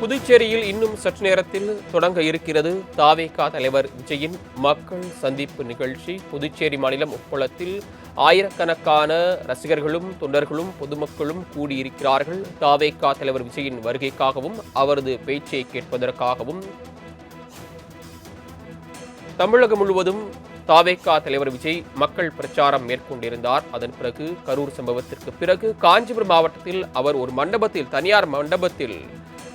புதுச்சேரியில் இன்னும் சற்று நேரத்தில் தொடங்க இருக்கிறது தாவேகா தலைவர் விஜயின் மக்கள் சந்திப்பு நிகழ்ச்சி. புதுச்சேரி மாநிலம் உப்பளத்தில் ஆயிரக்கணக்கான ரசிகர்களும் தொண்டர்களும் பொதுமக்களும் கூடியிருக்கிறார்கள். தாவேகா தலைவர் விஜயின் வருகைக்காகவும் அவரது பேச்சை கேட்பதற்காகவும். தமிழகம் முழுவதும் தாவேகா தலைவர் விஜய் மக்கள் பிரச்சாரம் மேற்கொண்டிருந்தார். அதன் பிறகு கரூர் சம்பவத்திற்கு பிறகு காஞ்சிபுரம் மாவட்டத்தில் அவர் ஒரு மண்டபத்தில் தனியார் மண்டபத்தில்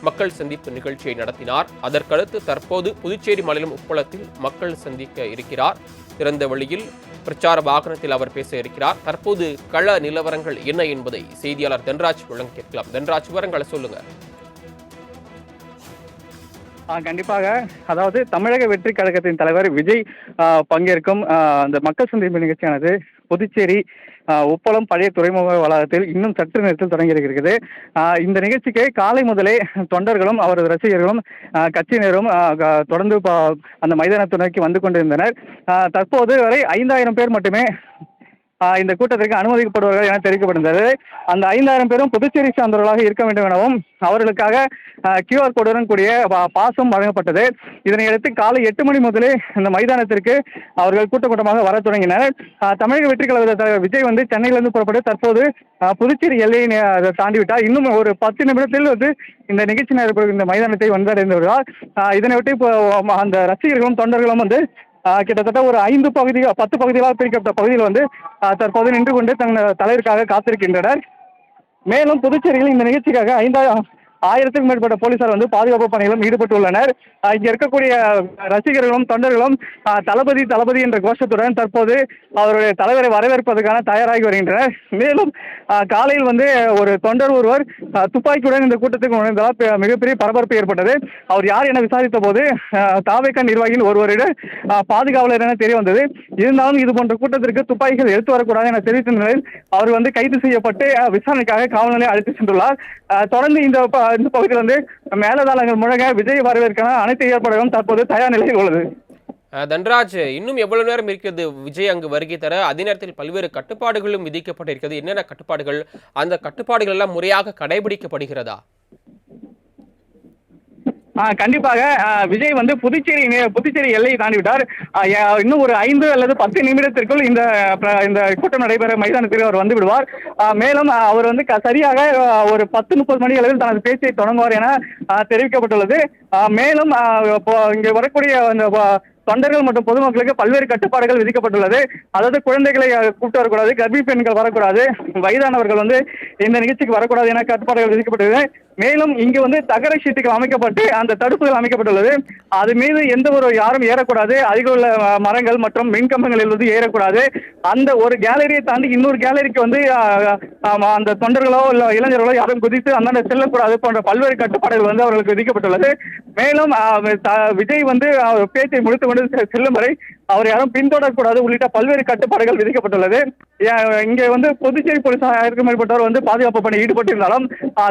மக்கள் சந்திப்பு நிகழ்ச்சியை நடத்தினார். அதற்கடுத்து தற்போது புதுச்சேரி மாநிலம் உப்பளத்தில் மக்கள் சந்திக்க இருக்கிறார். திறந்த வழியில் பிரச்சார வாகனத்தில் அவர் பேச இருக்கிறார். தற்போது கள நிலவரங்கள் என்ன என்பதை செய்தியாளர் தன்ராஜ் வழங்க கேட்கலாம் தன்ராஜ் விவரங்களை சொல்லுங்க. கண்டிப்பாக. அதாவது தமிழக வெற்றி கழகத்தின் தலைவர் விஜய் பங்கேற்கும் அந்த மக்கள் சந்திப்பு நிகழ்ச்சியானது புதுச்சேரி உப்பளம் பழைய துறைமுக வளாகத்தில் இன்னும் சற்று நேரத்தில் தொடங்கி இருக்கிறது. இந்த நிகழ்ச்சிக்கு காலை முதலே தொண்டர்களும் அவரது ரசிகர்களும் கட்சியினரும் தொடர்ந்து அந்த மைதானத்தை நோக்கி வந்து கொண்டிருந்தனர். தற்போது வரை ஐந்தாயிரம் பேர் மட்டுமே இந்த கூட்டத்திற்கு அனுமதிக்கப்படுவார்கள் என தெரிவிக்கப்படுகிறது. அந்த ஐந்தாயிரம் பேரும் புதுச்சேரி சார்ந்தவர்களாக இருக்க வேண்டும் எனவும் அவர்களுக்காக கியூஆர் கோடுடன் கூடிய பாசம் வழங்கப்பட்டது. இதனையடுத்து காலை எட்டு மணி முதலே இந்த மைதானத்திற்கு அவர்கள் கூட்டக்கூட்டமாக வர தொடங்கினர். தமிழக வெற்றி கழக தலைவர் விஜய் வந்து சென்னையிலிருந்து புறப்பட்டு தற்போது புதுச்சேரி எல்லையை தாண்டிவிட்டார் அதை தாண்டி இன்னும் ஒரு பத்து நிமிடத்தில் வந்து இந்த நிகழ்ச்சி நடைபெறும் இந்த மைதானத்தை வந்தடைந்து விடுவார் இதனை இதனையொட்டி இப்போ அந்த ரசிகர்களும் தொண்டர்களும் வந்து கிட்டத்தட்ட ஒரு ஐந்து பகுதிகள் பத்து பகுதிகளாக பிரிக்கப்பட்ட பகுதியில் வந்து தற்போது நின்று கொண்டு தங்கள் தலைவருக்காக காத்திருக்கின்றனர். மேலும் புதுச்சேரியில் இந்த நிகழ்ச்சிக்காக ஐந்தாயிரம் ஆயிரத்துக்கும் மேற்பட்ட போலீசார் வந்து பாதுகாப்பு பணியிலும் ஈடுபட்டுள்ளனர். இங்க இருக்கக்கூடிய ரசிகர்களும் தொண்டர்களும் தளபதி தளபதி என்ற கோஷத்துடன் தற்போது அவருடைய தலைவரை வரவேற்பதற்கான தயாராகி வருகின்றனர். மேலும் காலையில் வந்து ஒரு தொண்டர் ஒருவர் துப்பாக்கியுடன் இந்த கூட்டத்துக்கு நுழைந்ததால் பெ- மிகப்பெரிய பரபரப்பு ஏற்பட்டது. அவர் யார் என விசாரித்த போது தாவேக்கா நிர்வாகியின் ஒருவரிடம் பாதுகாவலர் என தெரிய வந்தது. இருந்தாலும் இது போன்ற கூட்டத்திற்கு துப்பாக்கிகள் எடுத்து வரக்கூடாது என தெரிவித்த நிலையில் அவர் வந்து கைது செய்யப்பட்டு விசாரணைக்காக காவல் நிலையம் அழைத்து சென்றுள்ளார். தொடர்ந்து இந்த ப- இந்த பகுதியில் வந்து மேலதாளங்கள் முழங்க விஜய் வரவேற்கான அனைத்து ஏற்பாடுகளும் தற்போது தயார் நிலையில் உள்ளது. தன்ராஜ் இன்னும் எவ்வளவு நேரம் இருக்கிறது விஜய் அங்கு வருகை தர? அதே நேரத்தில் பல்வேறு கட்டுப்பாடுகளும் விதிக்கப்பட்டிருக்கிறது. என்னென்ன கட்டுப்பாடுகள்? அந்த கட்டுப்பாடுகள் எல்லாம் முறையாக கடைபிடிக்கப்படுகிறதா? ஆ, கண்டிப்பாக. விஜய் வந்து புதுச்சேரி புதுச்சேரி எல்லையை தாண்டி விட்டார் இன்னும் ஒரு ஐந்து அல்லது பத்து நிமிடத்திற்குள் இந்த இந்த கூட்டம் நடைபெற மைதானத்தில் அவர் வந்து விடுவார். மேலும் அவர் வந்து க- சரியாக ஒரு பத்து முப்பது மணி அளவில் தனது பேச்சை தொடங்குவார் என தெரிவிக்கப்பட்டுள்ளது. மேலும் இப்போ இங்கே வரக்கூடிய அந்த தொண்டர்கள் மற்றும் பொதுமக்களுக்கு பல்வேறு கட்டுப்பாடுகள் விதிக்கப்பட்டுள்ளது. அதாவது குழந்தைகளை கூப்பிட்டு வரக்கூடாது கர்ப்பிணி பெண்கள் வரக்கூடாது வயதானவர்கள் வந்து இந்த நிகழ்ச்சிக்கு வரக்கூடாது என கட்டுப்பாடுகள் விதிக்கப்பட்டுள்ளது. மேலும் இங்கு வந்து தகர சீட்டுகள் அமைக்கப்பட்டு அந்த தடுப்புகள் அமைக்கப்பட்டுள்ளது. அது மீது எந்த ஒரு யாரும் ஏறக்கூடாது. அருகில் உள்ள மரங்கள் மற்றும் மின்கம்பங்களில் வந்து ஏறக்கூடாது. அந்த ஒரு கேலரியை தாண்டி இன்னொரு கேலரிக்கு வந்து அந்த தொண்டர்களோ இல்ல இளைஞர்களோ யாரும் குதித்து அந்தாண்ட செல்லக்கூடாது போன்ற பல்வேறு கட்டுப்பாடுகள் வந்து அவர்களுக்கு விதிக்கப்பட்டுள்ளது. மேலும் விஜய் வந்து அவர் பேச்சை முடித்து கொண்டு செல்லும் வரை அவர் யாரும் பின்தொடரக்கூடாது. உள்ளிட்ட பல்வேறு கட்டுப்பாடுகள் விதிக்கப்பட்டுள்ளது. இங்கே வந்து புதுச்சேரி போலீசார் ஆயிரத்துக்கும் மேற்பட்டவர் வந்து பாதுகாப்பு பணி ஈடுபட்டிருந்தாலும்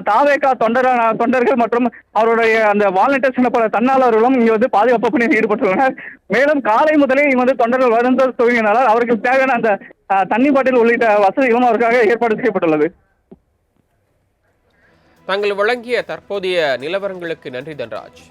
தாவேகா தொண்டர் தொண்டர்கள் மற்றும் அவருடைய அந்த வாலண்டியர்ஸ் எனப்பட தன்னாளர்களும் இங்கே வந்து பாதுகாப்பு பணியில் ஈடுபட்டுள்ளனர். மேலும் காலை முதலே இங்கே வந்து தொண்டர்கள் வந்து துவங்கினாலும் அவருக்கு தேவையான அந்த தண்ணி பாட்டில் உள்ளிட்ட வசதிகளும் அவருக்காக ஏற்பாடு செய்யப்பட்டுள்ளது. தாங்கள் வழங்கிய தற்போதைய நிலவரங்களுக்கு நன்றி தன்ராஜ்.